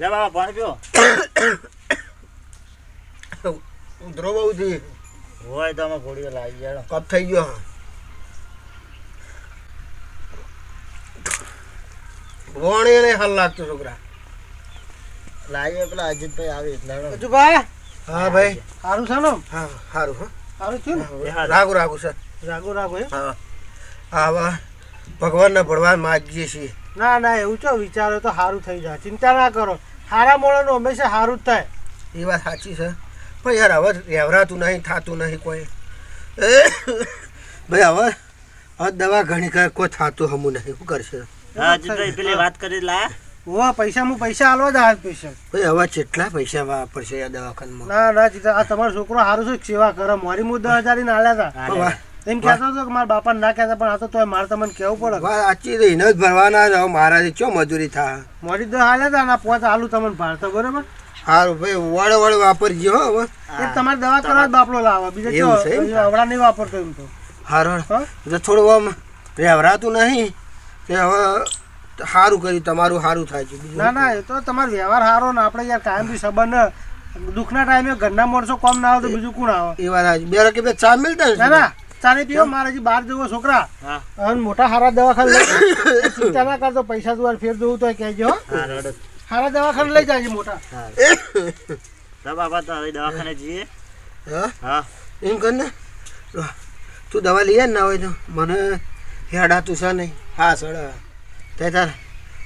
લે બાબા પાણી પીઓ. ઉધરો બહુ થી હોય તો અમે ઘોડીઓ લાવી જાડો કપ થઈ ગયો. વોણી ને હાલ લાગતું છોકરા. લાવીએ પેલા અજીતભાઈ આવે એટલે. અજુભાઈ? હા ભાઈ. સારું છે ને? હા સારું હા. સારું થયું ને? રાગુ રાગુ સર રાગુ રાગુ હા. આવા ભગવાનના ભળવાન માગીએ છીએ. ના ના એવું છો વિચારો તો સારું થઈ જાય. ચિંતા ના કરો. સારા મોડાનું હંમેશા સારું જ થાય. એ વાત સાચી છે. પણ યાર હવે રહેવરાતું નહીં થતું નહીં કોઈ. ભાઈ હવે હવે દવા ઘણી કર કોઈ થતું હમું નહીં. શું કરશે? પેલી વાત કરી લાયા પૈસા હું પૈસા આલવા દા પૈસા. ભાઈ હવે કેટલા પૈસા વાપરશે આ દવાખાનામાં? ના ના આ તમારો છોકરો સારું છે સેવા કરે. મારી મુદ્દા હજારી હજાર ને હતા. એમ કહેતો હતો કે મારા બાપા ના કહેતા પણ આ તો તોય મારે તમને કેવું પડે. સાચી તો એને જ ભરવાના રહો હવે મારાથી ચો મજૂરી થાય? મોડી તો હાલે હતા ના પાંચ આલુ તમને ભારતો બરોબર? સારું ભાઈ વળે વળે વાપરજો હો હવે એ તમારે દવા કરવા જ બાપડો લાવવા બીજા એમ? હવડા નહીં વાપરતો એમ તો. હારું જો થોડું આમ રહેવરાતું નહીં કે હવે સારું કર્યું તમારું સારું થાય છે ના ના એ તો તમારો વ્યવહાર સારો ને આપણે યાર કાયમ બી સંબંધ દુઃખના ટાઈમે ઘરના માણસો કોમ ના આવે તો બીજું કોણ આવે? એ વાત બે કે બે ચા મિલતા ના ને. ના ચાલે પીવો મારે જે બહાર જવો છોકરા. હા. અને મોટા હારા દવાખાને લઈ ચિંતા ના કરતો પૈસા દ્વારા ફેર જવું તો કહેજો હો. હા રડો. હારા દવાખાને લઈ જાય મોટા. તો બાબા તો હવે દવાખાને જઈએ. હા? હા. એમ કર ને તું દવા લઈએ ને ના હોય તો. મને હેડાતું છે નહીં. હા સડા તે તાર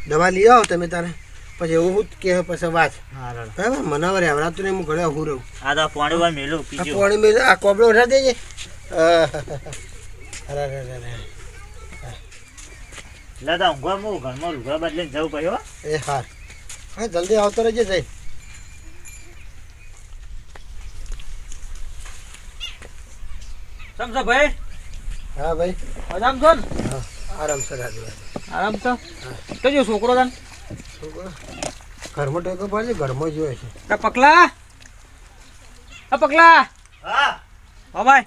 દવા લઈ આવો તમે તારે. પછી એવું હું કે પછી વાત. હા બરાબર? મને હવે રહેવરાતું નહીં હું ઘરે હું રહું. આ તો પાણી મેલું પાણી મેલું આ કોબળો ઉઠા દેજે. તો ઊંઘવા હું ઘરમાં લુગડા બદલીને જવું પડ્યો એ હાર હા જલ્દી આવતો રહેજે જઈ સમજો ભાઈ? હા ભાઈ. આરામ છો ને? આરામ સર આરામ તો કયો છોકરો તને? ઘરમાં ટેકો પડે ઘરમાં જ હોય છે. આ પકલા. આ પકલા. હા. હા ભાઈ.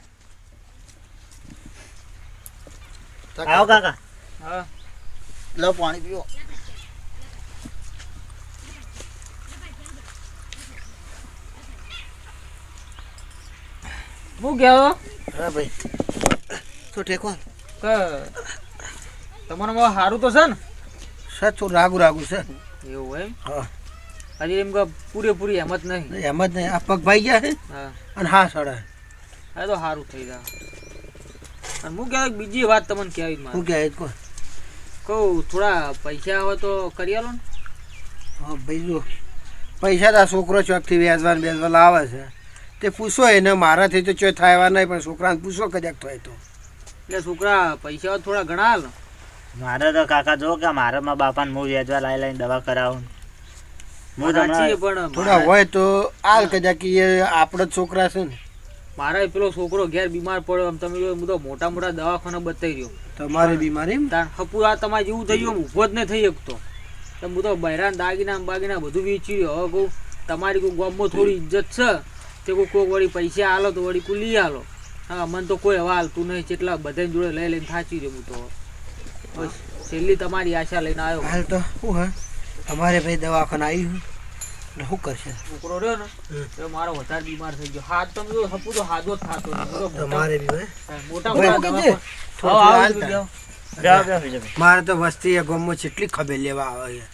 આવો કાકા. હા. લો પાણી પીવો. હું ગયો? હા ભાઈ. તો ટેકો કે તમારામાં બહુ સારું તો છે ને? સાચું રાગુ રાગુ છે. એવું એમ? હા. હજી એમ કે પૂરેપૂરી એમ જ નહીં. એમ જ નહીં. આ પગ ભાઈ ગયા છે? હા. અને હા સડા. હા તો સારું થઈ જાય અને હું કહેવાય બીજી વાત તમને કહેવી મારે. હું કહેવાય કો કહું. થોડા પૈસા આવે તો કરી આલો ને. હા ભાઈ જો પૈસા તો આ છોકરો ચોકથી વ્યાજવાન બેસવા લાવે છે. તે પૂછો એને મારાથી તો ચોય થાય એવા નહીં પણ છોકરાને પૂછો કદાચ થાય તો. એટલે છોકરા પૈસા થોડા ઘણા હાલ મારે તો કાકા જો કે મારે મા બાપાને હું વેચવા લાવી લાવીને દવા કરાવું હું પણ થોડા હોય તો આલ કદાચ એ આપણો જ છોકરા છે ને. મારે પેલો છોકરો ઘેર બીમાર પડ્યો આમ તમે હું તો મોટા મોટા દવાખાના બતાવી રહ્યો. તમારે બીમારી આ તમારે જેવું થઈ ગયું ઊભો જ નહીં થઈ શકતો. તો હું તો બૈરાન દાગીના બાગીના બધું વેચી રહ્યો. હવે કહું તમારી કોઈ ગામમાં થોડી ઇજ્જત છે? તે કોઈ કોઈક વળી પૈસા આલો તો વળી કોઈ લઈ આલો. હા મને તો કોઈ હવા હાલતું નહીં જેટલા બધાની જોડે લઈ લઈને થાચી રહ્યો હું તો. બસ છેલ્લી તમારી આશા લઈને આવ્યો. હાલ તો શું હે? અમારે ભાઈ દવાખાના આવ્યું એટલે શું કરશે? છોકરો રહ્યો ને એ મારો વધારે બીમાર થઈ ગયો. હાથ તો જો હપુ તો હાથો જ થાતો તમારે બી મોટા. મારે તો વસ્તી એ ગામમાં કેટલી ખબર લેવા આવે છે?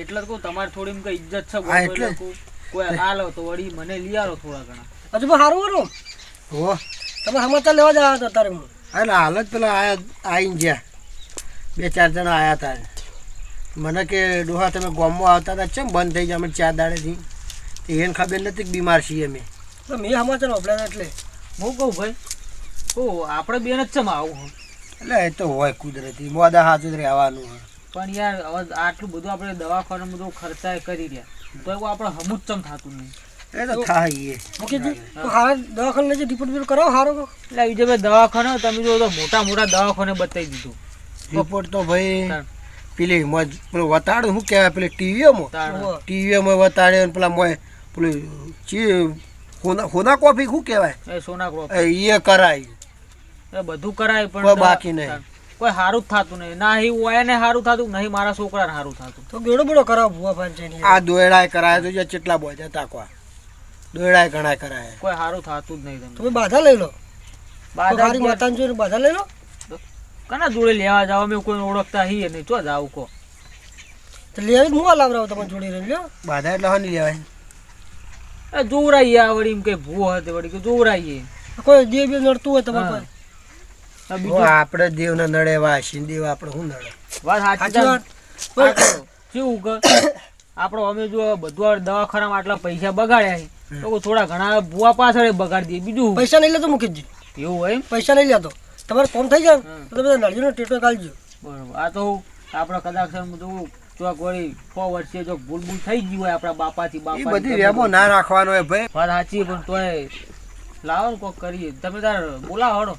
એટલે કહું તમારે થોડી એમ કઈ ઇજ્જત છે હા, એટલે. કોઈ હાલો તો વળી મને લઈ આવો થોડા ઘણા. હજુ પણ સારું કરું હો. તમે સમાચાર લેવા જ આવ્યા હતા તારે હું. એટલે હાલ જ પેલા આયા આવીને ગયા. બે ચાર જણા આયા હતા. મને કે ડોહા તમે ગામમાં આવતા હતા ચમ બંધ થઈ જાય અમે ચાર દાડેથી. એને ખબર નથી બીમાર છીએ અમે. તો મેં સમાચાર વાપર્યા એટલે? હું કહું ભાઈ ઓ આપણે બેન જ ચમ આવું એટલે એ તો હોય કુદરતી મોદા હાથ જ રહેવાનું હોય. પણ યાર હવે આટલું બધું આપણે દવાખાના બધું ખર્ચા કરી રહ્યા. તો એવું આપણે હમું જ ચમ થતું નહીં. એ તો થાય હારા દવાખાને જે રિપોર્ટ બિપોર્ટ કરાવો સારો એટલે એ જે ભાઈ દવાખાને તમે જો તો મોટા મોટા દવાખાને બતાવી દીધું. રિપોર્ટ તો ભાઈ. પેલી મોજ પેલું વતાડે શું કહેવાય પેલી ટીવીઓમાં? ટીવીઓમાં વતાડે અને પેલા મોય પેલું ચી હોના હોના કોફી શું કહેવાય? એ સોના કોફી. એ કરાય. બધું કરાય પણ બાકી નહીં. કોઈ સારું જ થતું નહીં. ના એ હોય ને સારું થતું નહીં મારા છોકરાને સારું થતું. તો બેડો બેડો કરાવ ભૂવા પાંચાયત આ દોયડાય કરાય તો જે કેટલા છે તાકવા. દોયડાય ઘણા કરાય. કોઈ સારું થતું જ નહીં તમે તમને બાધા લઈ લો. બાધા માતાને જોઈને બાધા લઈ લો. કના જોડે લેવા જાવ? અમે કોઈ ઓળખતા હી નહીં. તો જાવ કો તો લેવી હું લાવરાવ તમારે જોડે રહી લ્યો. બાધા એટલે હની લેવાય. એ જોવરાઈએ આ વળી એમ કે ભૂ હતી વળી કે જોવરાઈએ. કોઈ દેવ બે નડતું હોય તમારે આપણે દેવને નડે વાસી દેવ આપણે શું નડે? વાત સાચી કેવું કે આપણો અમે જો બધું દવાખાનામાં આટલા પૈસા બગાડ્યા તો થોડા ઘણા ભૂવા પાછળ બગાડી દઈએ બીજું? પૈસા નહીં લેતો મુકેશજી. એવું હોય પૈસા નહીં લેતો. તમારે કોમ થઈ જાય તો તમે નળજીનો ટેટો કાઢજો બરોબર. આ તો આપણે કદાચ બધું તો ચોક વળી સો વર્ષે જો ભૂલ ભૂલ થઈ ગયું હોય આપણા બાપાથી બાપા બધી રેમો ના રાખવાનો હોય ભાઈ. વાત સાચી પણ તોય લાવો ને કોક કરીએ. તમે તાર બોલાવો હડો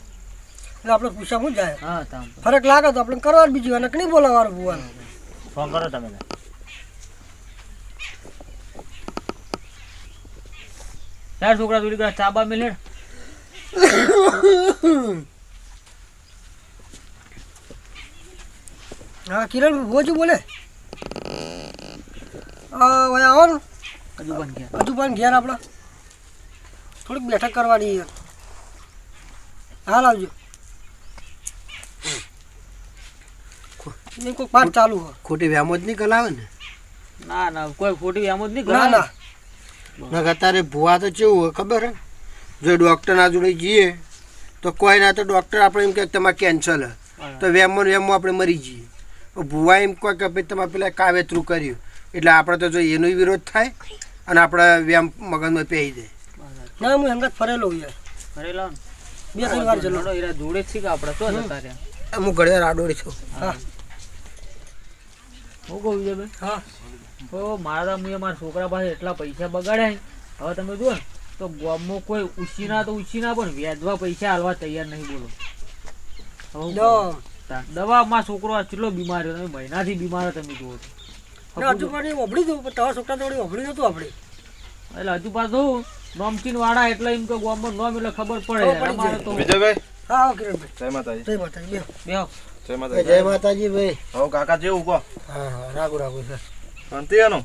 એટલે આપણે પૂછા શું જાય? હા તામ ફરક લાગે તો આપણે કરવાનું બીજું અને નહીં બોલાવવાનું ભૂવાનું? ફોન કરો તમે. ચાર છોકરા ઘણા ચાબા મેલે હા કિરણ શું બોલે? હવે આવવાનું હજુ પણ ઘેર. હજુ પણ ઘેર આપણે. થોડીક બેઠક કરવાની છે. હાલ આવજો. કોઈ પાઠ ચાલુ હોય ખોટી વ્યામો જ નહીં કલાવે ને? ના ના કોઈ ખોટી વ્યામો જ નહીં ના ના. નકર અત્યારે ભૂવા તો કેવું હોય ખબર હે? જો ડૉક્ટરના જોડે જઈએ તો કોઈ ના તો ડૉક્ટર આપણે એમ કહે કે તમારે કેન્સર તો વેમો ને વેમો આપણે મરી જઈએ. ભૂવા એમ કહે કે ભાઈ તમારે પેલા કાવેતરું કર્યું? એટલે આપણે તો જો એનો વિરોધ થાય અને આપણે વ્યામ મગજમાં પહેરી દે. ના હું હંગત ફરેલો હું યાર. અરે બે ત્રણ વાર જલો એરા જોડે છે કે આપણે તો જતા રહ્યા હું ઘડિયાળ આડોડી છું. હા. હું કહું વિજયભાઈ હા. તો મારા મેં મારા છોકરા પાસે એટલા પૈસા બગાડ્યા હવે તમે જુઓ ને તો ગામમાં કોઈ ઉછીના તો ઉછીના પણ વ્યાજવા પૈસા હાલવા તૈયાર નહીં બોલો. હવે? દવામાં છોકરો આ કેટલો બીમાર હતો મહિનાથી બીમાર તમે જુઓ છો હજુ પણ એ વભળી દઉં પણ તમારા છોકરા થોડી વભળી નતું આપણે. એટલે હજુ પાછું નોમચીન વાળા એટલે એમ કે ગામમાં નોમ એટલે ખબર પડે. અમારે તો વિજયભાઈ? હા હા કિરણભાઈ જય માતાજી. જય માતાજી બે બેહો. જય માતાજી. જય માતાજી ભાઈ. હવે કાકા જેવું કહો. હા હા રાગુ રાગુ સર. શાંતિ એનું?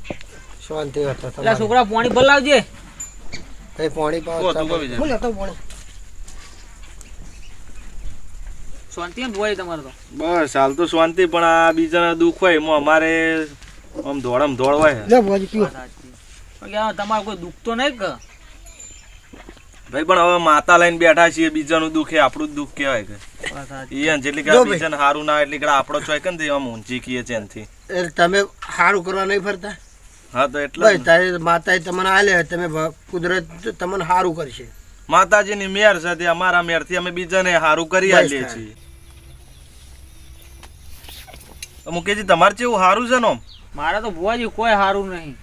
શાંતિ હતા એટલે છોકરા પાણી ભલાવજે. ભાઈ પાણી પાવ તો કહો વિજય હું લેતો પણ. શાંતિ એમ હોય તમારે તો. બસ હાલ તો શાંતિ પણ આ બીજાના દુઃખ હોય એમાં અમારે આમ હોય. બાકી આ તમારે કોઈ દુઃખ તો નહીં કે? ભાઈ પણ હવે માતા લઈને બેઠા છીએ બીજાનું દુઃખ એ આપણું દુઃખ કહેવાય કે. ઈયન જેટલી કે બીજાને સારું ના એટલી કે આપણો ચોય કે ને આમ ઊંચી કીએ છે એનથી. તમે સારું કરવા નહીં ફરતા? હા તો એટલે તારે માતાએ તમને આલે તમે કુદરત તમને સારું કરશે. માતાજીની મેર છે તે અમારા મેરથી અમે બીજાને સારું કરી આલીએ છીએ. તો મુકેશજી તમારે કેવું સારું છે ને મારા તો ભુવાજી કોઈ સારું નહીં.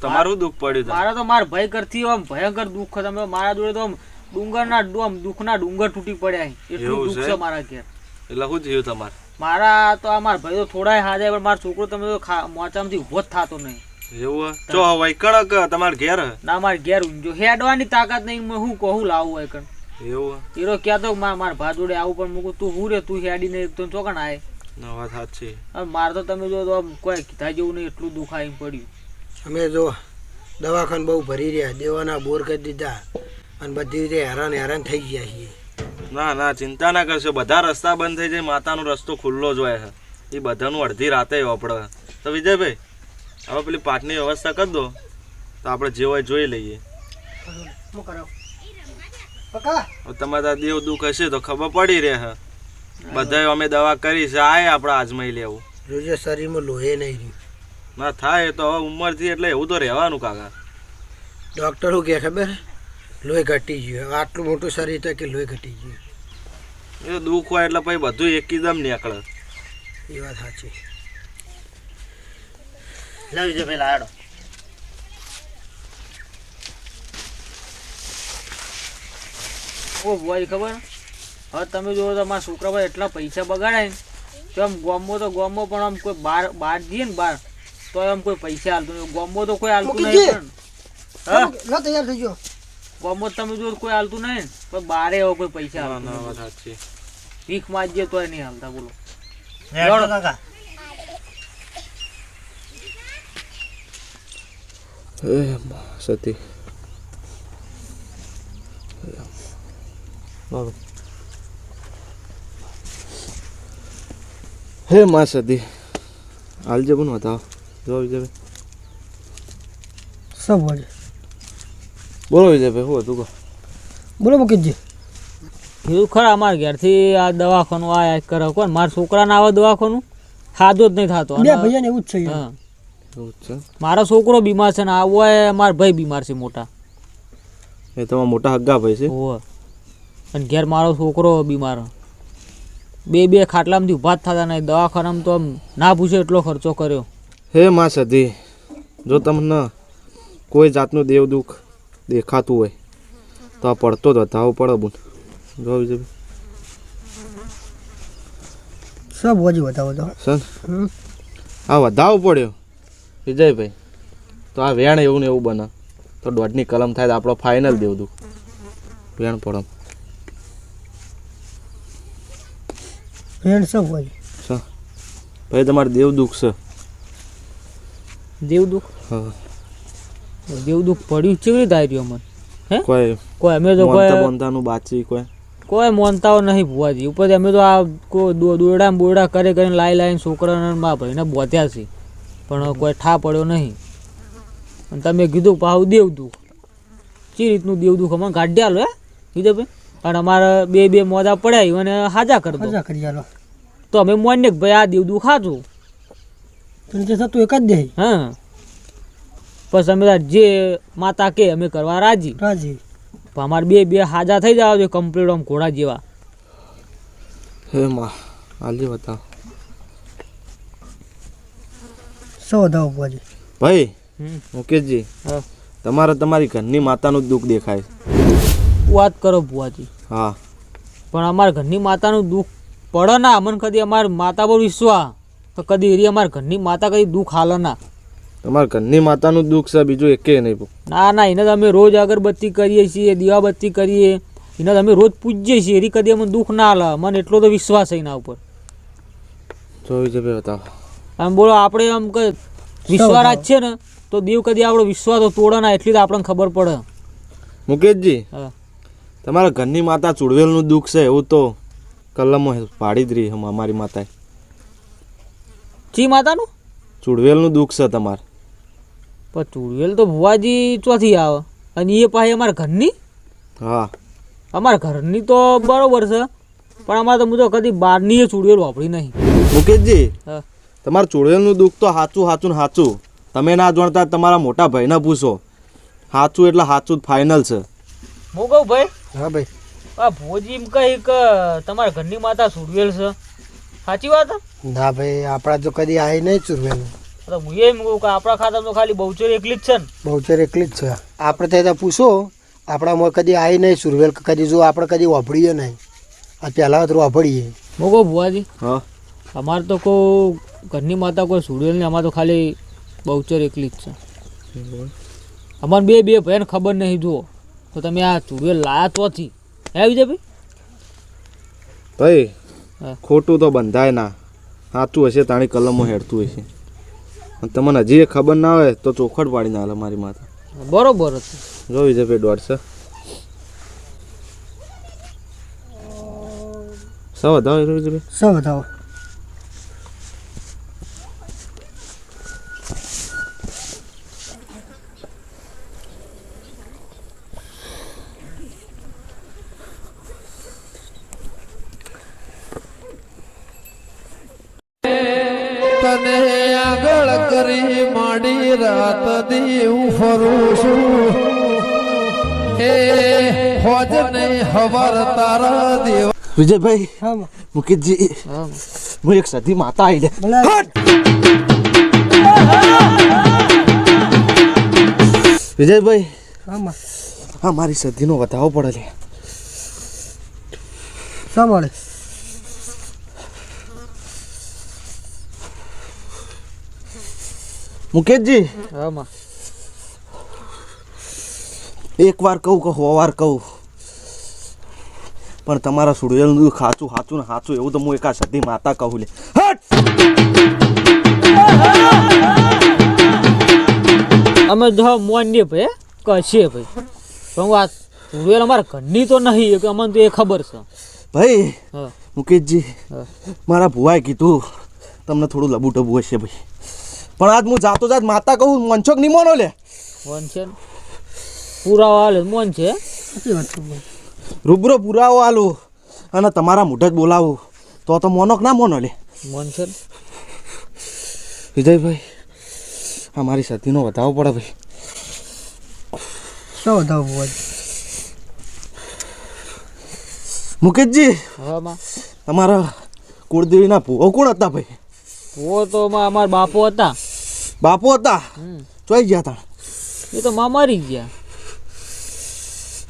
તમારું દુઃખ પડ્યું મારા મારે તો મારા ભાઈ કરતી આમ ભયંકર દુઃખ તમે મારા જોડે તો આમ ડુંગરના ડુ- આમ દુઃખના ડુંગર તૂટી પડ્યા એટલું દુઃખ છે? મારા ઘેર. એટલે શું થયું તમારે? મારા તો આ મારા ભાઈ તો થોડા હાજર પણ મારો છોકરો તમે તો ખા- મોચામાંથી ઊભો જ થતો નહીં. એવું? ચો હવે કણક તમારે ઘેર? ના મારે ઘેર હેડવાની તાકાત નહીં. હું કહું લાવું હોય કણ. એવું મારા મારા ભા જોડે આવું પણ મૂકું. તું હું રે? તું હેડીને તો ચોકણ આય? ના, વાત સાચી. મારે તો તમે જો કોઈ કીધા જેવું નહીં એટલું દુઃખ આવીને પડ્યું. અમે જો દવાખાન બહુ ભરી રહ્યા દેવાના બોર કરી દીધા અને બધી રીતે હેરાન હેરાન થઈ ગયા છીએ. ના ના ચિંતા ના કરશો. બધા રસ્તા બંધ થઈ જાય માતાનો રસ્તો ખુલ્લો જ હોય છે. એ બધાનું અડધી રાતે આપણે તો વિજયભાઈ હવે પેલી પાટની વ્યવસ્થા કરી દો. તો આપણે જે હોય જોઈ લઈએ. તમારા દેવ દુઃખ હશે તો ખબર પડી રહે છે. બધાય અમે દવા કરી છે આય આપણે આજમાઈ લેવું. જોજે શરીરમાં લોહી નહીં રહ્યું. ના થાય એ તો હવે ઉંમરથી એટલે એવું તો રહેવાનું કાકા. ડૉક્ટર શું કહે ખબર? લોહી ઘટી ગયું. હવે આટલું મોટું શરીર તો કે લોહી ઘટી ગયું? એ દુઃખ હોય એટલે પછી બધું એકદમ નીકળે. એ વાત સાચી. લે પેલા આડો. ઓ ભાઈ ખબર? હવે તમે જોવો તો મારા છોકરા પર એટલા પૈસા બગાડાય ને તો આમ ગોમો તો ગોમો પણ આમ કોઈ બાર બહાર જઈએ ને બહાર તો આમ કોઈ પૈસા હાલતું નહીં. ગોમો તો કોઈ હાલતું નહીં પણ. તૈયાર થઈ ગયો. ગોમો તો તમે જો કોઈ હાલતું નહીં પણ બારે એવો કોઈ પૈસા ના હાલતું ભીખ માજીએ તોય નહીં હાલતા બોલો. કાકા. સતી. બોલો હે મા સતી હાલજે પણ બતાવો જો વિજયભાઈ સબ વળી બોલો વિજયભાઈ હું હતું કહો. બોલો મુકેશજી કીધું ખરા અમારા ઘેરથી આ દવાખાનું આ કરો કોણ? મારા છોકરાને આવે દવાખાનું? ખાધો જ નહીં થતો. બે એવું જ છે એવું જ છે? મારો છોકરો બીમાર છે ને આવો એ મારો ભાઈ બીમાર છે મોટા. એ તમારા મોટા હગ્ગા ભાઈ છે? અને ઘેર મારો છોકરો બીમાર. બે બે ખાટલામાંથી ઊભા જ થતા નહીં. દવાખાનામાં તો આમ ના પૂછે એટલો ખર્ચો કર્યો. હે મા સધી જો તમને કોઈ જાતનું દેવ દુઃખ દેખાતું હોય તો આ પડતો જ બતાવો પડે બુન. જોવી વિજયભાઈ સબ વજી વધાવો તો. સર આ વધાવો પડ્યો. વિજયભાઈ તો આ વેણ એવું ને એવું બને. તો દોઢની કલમ થાય તો આપણો ફાઇનલ દેવ દુઃખ. વેણ પડમ. ફ્રેન્ડ સબ વજી ભાઈ તમારે દેવ દુઃખ છે. દેવ દુઃખ હા. દેવ દુઃખ પડ્યું કેવી રીતે આવી રહ્યું અમને કોઈ કોઈ અમે તો કોઈ બોનતાનું બાચી કોઈ. કોઈ મોનતાઓ નહીં ભુવાજી. ઉપર અમે તો આ દોરડા બોરડા કરે કરીને લાઈ લાઈને છોકરાને મા ભાઈને બોધ્યા છે. પણ કોઈ ઠા પડ્યો નહીં. અને તમે કીધું પાવ દેવ દુઃખ ચી રીતનું દેવ દુઃખ અમારે ગાઢ્યા લો હે? કીધું ભાઈ? અને અમારે બે બે મોજા પડ્યા અને હાજા કરી દો. કરી આલો. તો અમે મોને કે ભાઈ આ દેવ દુખાતું. જે થતું એક જ દે. હા. પછી અમે જે માતા કે અમે કરવા રાજી. રાજી. પણ અમારે બે બે હાજા થઈ જાવ છે કમ્પ્લીટ આમ ઘોડા જેવા. હે માં હાલજી બતાવો. સો દાવ વજી ભાઈ મુકેશજી હા. તમારે તમારી ઘરની માતાનું જ દુઃખ દેખાય. વાત કરો ભુવાજી. હા. પણ અમારા ઘરની માતાનું દુઃખ પડે ના. અમને કદી અમારા માતા પર વિશ્વાસ. તો કદી એરી અમારા ઘરની માતા કદી દુઃખ હાલે ના. તમારા ઘરની માતાનું દુઃખ છે બીજું એકે નહીં ના ના એને તો અમે રોજ અગરબત્તી કરીએ છીએ દીવાબત્તી કરીએ. એને તો અમે રોજ પૂજીએ છીએ. એરી કદી અમને દુઃખ ના હાલે. મને એટલો તો વિશ્વાસ છે એના ઉપર. જોઈ છે ભાઈ બતાવો. આમ બોલો આપણે આમ કે વિશ્વાસ છે ને તો દેવ કદી આપણો વિશ્વાસ તો તોડે ના. એટલી તો આપણને ખબર પડે. મુકેશજી હા. તમારા ઘરની માતા ચુડવેલનું દુઃખ છે એવું તો કલમો પાડી જ રહી હમ અમારી માતાએ. ચી માતાનું? ચુડવેલનું દુઃખ છે તમારે. પણ ચૂડવેલ તો ભુવાજી ચોથી આવે. અને એ પાછી અમારા ઘરની? હા. અમારા ઘરની તો બરોબર છે. પણ અમારે તો હું તો કદી બહારની એ ચૂડવેલ વાપરી નહીં. મુકેશજી હા. તમારા ચુડવેલનું દુઃખ તો સાચું સાચું ને સાચું. તમે ના જાણતા તમારા મોટા ભાઈને પૂછો. સાચું એટલે સાચું જ ફાઇનલ છે. હું કહું ભાઈ? હા ભાઈ. આ ભોજી એમ કહી કે તમારા ઘરની માતા સુરવેલ છે. સાચી વાત ના ભાઈ આપણા તો કદી આવી નહીં સુરવેલ તો હું એમ કહું કે આપણા ખાતામાં તો ખાલી બહુચર એકલી જ છે ને. બહુચર એકલી જ છે. આપણે ત્યાં પૂછો આપણામાં કદી આવી નહીં સુરવેલ કદી જો આપણે કદી વાપરીએ નહીં આ પહેલાં તો વાપરીએ હું કહું ભુવાજી હા. અમારે તો કોઈ ઘરની માતા કોઈ સુરવેલ નહીં અમારે તો ખાલી બહુચર એકલી જ છે. અમારે બે બે ભાઈને ખબર નહીં જુઓ. તો તમે આ ચૂડવેલ લાયા તોથી હે વિજયભાઈ? ભાઈ. ખોટું તો બંધાય ના. સાચું હશે તાણી કલમો હેડતું હશે. તમને હજી એ ખબર ના હોય તો ચોખડ પાડી ના મારી માતા બરોબર હતું જો વિજયભાઈ દોઢસો સો વધાવો વિજયભાઈ. સો બતાવો ફરું છું એ હોજ નહીં હવાર તારા દેવ. વિજયભાઈ મુકેશજી હું એક સધી માતા આવી વિજયભાઈ હા મારી સધીનો વધાવો પડે છે. શા મળે? મુકેશજી હા એક વાર કહું કે વાર કહું. પણ તમારા સુડવેલનું ખાચું ખાચું ને ખાચું એવું તો હું એકા સતી માતા કહું લે. અમે જો મોનીએ ભાઈ કશીએ ભાઈ. પણ વાત રૂવેલ અમારા ઘરની તો નહીં કે અમને તો એ ખબર છે. ભાઈ મુકેશજી મારા ભુવાએ કીધું તમને થોડું લબુ ટબુ હશે ભાઈ. પણ આજ હું જાતો જાત માતા કહું વંશોક નહીં મોનો લે. મોન છે ને પુરાવા હાલે મોન છે. રૂબરો પુરાવો આલું અને તમારા મોઢે જ બોલાવું. તો તો મોનોક ના મોનો લે મોન છે? વિજયભાઈ આ મારી સતીનો વધાવો પડે ભાઈ. શું વધાવો ભાઈ મુકેશજી હવે માં. તમારા કુળદેવીના ભૂવો કોણ હતા ભાઈ? ભૂવો તો માં અમારા બાપો હતા. બાપો હતા? ચોઈ ગયા તા? એ તો માં મરી ગયા.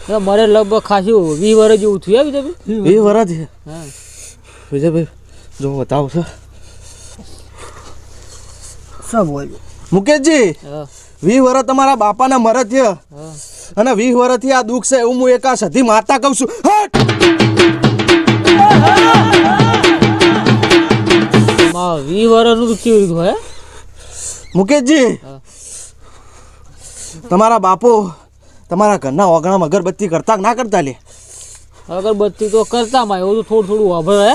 મરે લગભગ ખાસી વી વર્ષ જેવું થયું આવી તમે વી વરાથી હા. વિજયભાઈ જો બતાવો છો. શું બુવાજી મુકેશજી વી વર્ષ તમારા બાપાના મરત છે. અને વી વર્ષથી આ દુઃખ છે એવું હું એકા સધી માતા કહું છું. હટ! માં વીસ વર્ષનું તો કેવી હોય મુકેશજી તમારા બાપો તમારા ઘરના ઓગણામાં અગરબત્તી કરતા ના કરતા લે? અગરબત્તી તો કરતા માં એવું તો થોડું થોડું વાભર હે?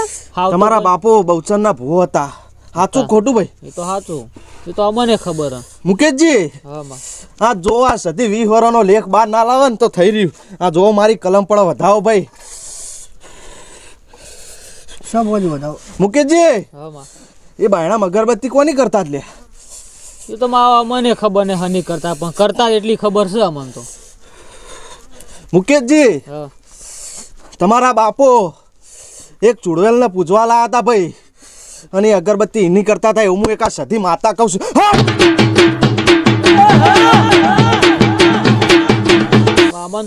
તમારા બાપો બહુચરના ભૂ હતા. સાચું ખોટું ભાઈ? એ તો સાચું એ તો અમને ખબર હે. મુકેશજી! હા માં. આ જો આ સધી વી વર્ષનો લેખ બહાર ના લાવે ને તો થઈ રહ્યું. આ જો મારી કલમ પણ વધાવો ભાઈ. શું બુવાજી વધાવો? હા મુકેશજી એ બાયણા અગરબત્તી કોની કરતા જ લે? એ તો માં અમને ખબર ને હની કરતા પણ કરતા એટલી ખબર છે અમને તો. મુકેશજી તમારા બાપો એક ચુડવેલને પૂજવા લાયા હતા ભાઈ. અને અગરબત્તી એની કરતા એવું હું એક સધી માતા કહું છું. હા!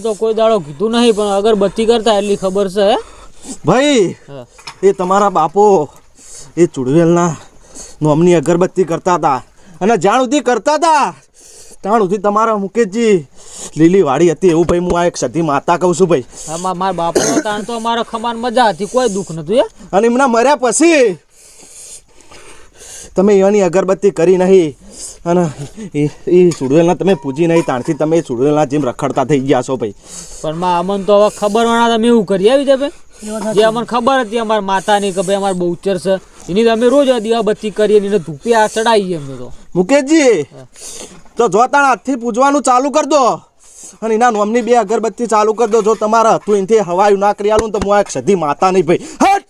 તો કોઈ દાડો કીધું નહીં પણ અગરબત્તી કરતા એટલી ખબર છે ભાઈ એ તમારા બાપો એ ચુડવેલના નોમની અગરબત્તી કરતા હતા. અને જાણ સુધી કરતા હતા ત્યાં સુધી તમારા મુકેશજી લીલી વાડી હતી એવું ભાઈ હું આ એક સધી માતા કહું છું ભાઈ. આમાં મારા બાપનો તાણ તો અમારા ખમાન મજા હતી કોઈ દુઃખ નતું એ અને એમના મર્યા પછી તમે એની અગરબત્તી કરી નહીં અને એ એ સુડવેલના તમે પૂજી નહીં તાણથી તમે એ ચુડવેલના જેમ રખડતા થઈ ગયા છો ભાઈ. પણ માં અમને તો હવે ખબર વણા તમે એવું કરી આવી જાય ભાઈ? જે અમને ખબર હતી અમારા માતાની કે ભાઈ અમારે ઉચ્ચર છે. એની અમે રોજ દીવાબત્તી કરીએ એને ધૂપે આ ચડાવીએ અમે તો. મુકેશજી તો જો તાણ હાથથી પૂજવાનું ચાલુ કર દો. અને એના નોમની બે અગરબત્તી ચાલુ કરી દો. જો તમારા હતું એનાથી હવાયું ના કરી આલું તો હું આ એક સધી માતા નહીં ભાઈ. હટ!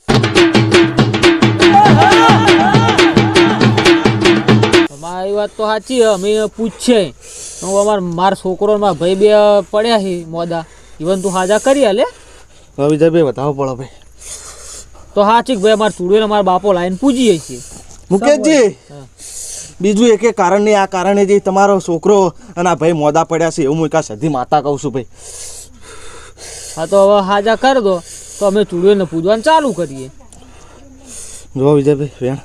મારી વાત તો સાચી અમે પૂછીએ. હું અમાર મારા છોકરો મારા ભાઈ બે પડ્યા છે મોદા. ઇવન તું હાજા કરી હાલે હવે વિજયભાઈ બતાવો પડો ભાઈ. તો હા ઠીક ભાઈ અમારે ચૂડવેલ અમારા બાપો લાઈન પૂજીએ છીએ મુકેશજી બીજું એક કારણ નહીં આ કારણે જે તમારો છોકરો અને આ ભાઈ મોદા પડ્યા છે એવું હું એકા સધી માતા કહું છું ભાઈ. હા તો હવે હાજા કરી દો. તો અમે ચૂડવેલને પૂજવાનું ચાલુ કરીએ. જો વિજયભાઈ વેણ.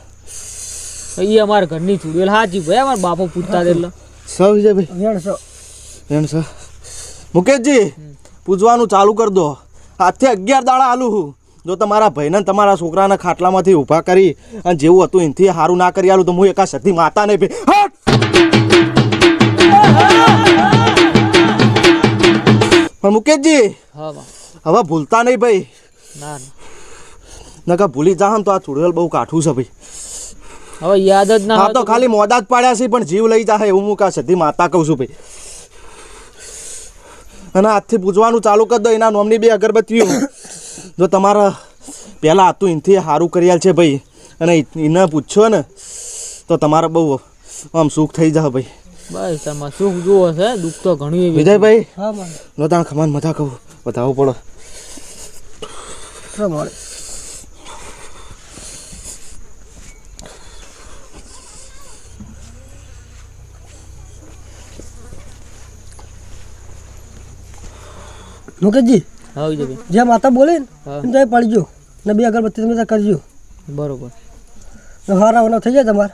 એ અમારા ઘરની ચૂડવેલ હાજી ભાઈ અમારા બાપો પૂજતા એટલે. સૌ વિજયભાઈ વેણ છો વેણ સર મુકેશજી પૂજવાનું ચાલુ કરી દો. આજથી અગિયાર દાડા આલું હું. જો તમારા ભાઈને તમારા છોકરાના ખાટલામાંથી ઊભા કરી અને જેવું હતું એનાથી સારું ના કરી આલું તો હું એકા સધી માતા નહીં ભાઈ પણ મુકેશજી હવે ભૂલતા નહીં ભાઈ. ના કા નકા ભૂલી જાહન તો આ ચુડવેલ બહુ કાઠું છે ભાઈ. હવે યાદ જ ના તો ખાલી મોદા જ પાડ્યા છે પણ જીવ લઈ જાય એવું હું કા સધી માતા કહું છું ભાઈ. અને હાથથી પૂજવાનું ચાલુ કરી દો એના નોમની બે અગરબત્તીઓ. જો તમારા પહેલાં હતું એનાથી સારું કર્યાલ છે ભાઈ અને એને પૂછ્યો ને તો તમારે બહુ આમ સુખ થઈ જાવ ભાઈ. બસ તમારે સુખ જુઓ છે દુઃખ તો ઘણું એવી વિજયભાઈ હા નો તાણ ખમાન મજા કહું બતાવવું પડે. શું મુકેશજી હા વિજયભાઈ. માતા બોલે ને. એમ તમે પડીજો. ને બે અગરબત્તી તમે કરજો. બરોબર. હારા થઈ જાય તમારે.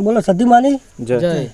બોલો સધી માની? જય. જય.